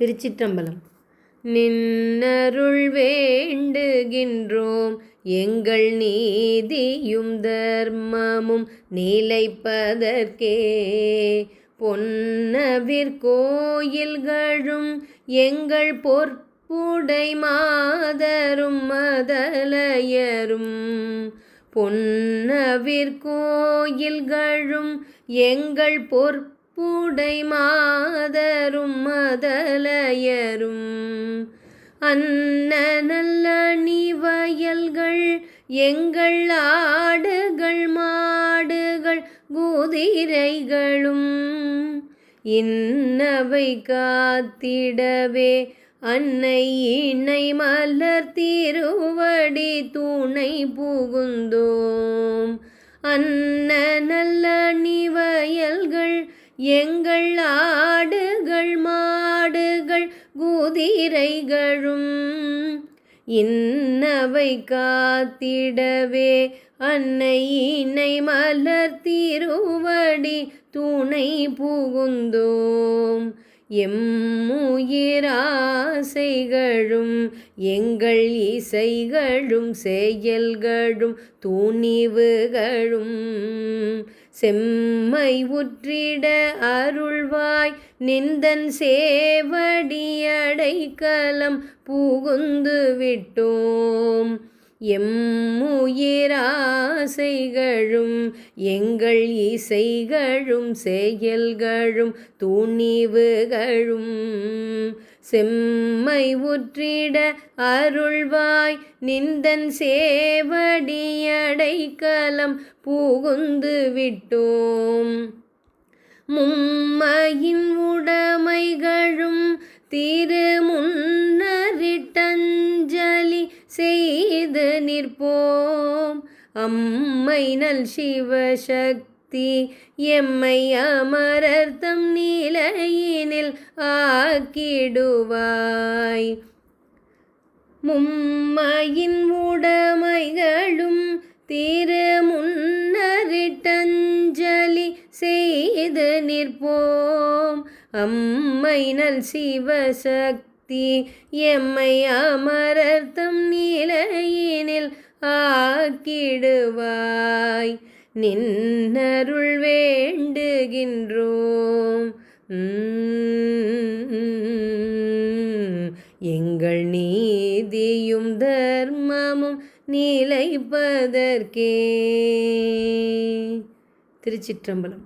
திருச்சிற்றம்பலம். நின்னருள் வேண்டுகின்றோம் எங்கள் நீதியும் தர்மமும் நிலைப்பதற்கே. பொன்னவிற்கோயில்களும் எங்கள் பொற்புடை மாதரும் மதலையரும். பொன்னவிற்கோயில்களும் எங்கள் பொற்புடை மாதரும் மதலையரும். அன்ன நல்ல வயல்கள் எங்கள் ஆடுகள் மாடுகள் குதிரைகளும். இன்னவை காத்திடவே அன்னை இணை மலர் திருவடி துணை புகுந்தோம். அன்ன நல்ல எங்கள் ஆடுகள் மாடுகள் குதிரைகளும் இன்னவை காத்திடவே அன்னை இணை மலர் திருவடி துணை புகுந்தோம். எம்முயிராசைகளும் எங்கள் இசைகளும் செயல்களும் துணிவுகளும் செம்மை உற்றிட அருள்வாய். நிந்தன் சேவடியடைக்கலம் புகுந்து விட்டோம். எம்முயிராசைகளும் எங்கள் இசைகளும் செயல்களும் துணிவுகளும் செம்மை உற்றிட அருள்வாய். நிந்தன் சேவடியடைக்கலம் புகுந்து விட்டோம். மும்மையின் உடைமைகளும் திருமுன்னரிட்டஞ்சலி செய்து நிற்போம். அம்மை நல் சிவசக்தி எம்மை அமரர்த்தம் நிலையினில் ஆக்கிடுவாய். மும்மையின் உடமைகளும் திரு முன்னரிட்டஞ்சலி செய்து நிற்போம். அம்மை நல் சிவசக்தி எம்மை அமரர்த்தம் நிலையினில் ஆக்கிடுவாய். நின்னருள் வேண்டுகின்றோம். எங்கள் நீதியும் தர்மமும் நிலைப்பதற்கே. திருச்சிற்றம்பலம்.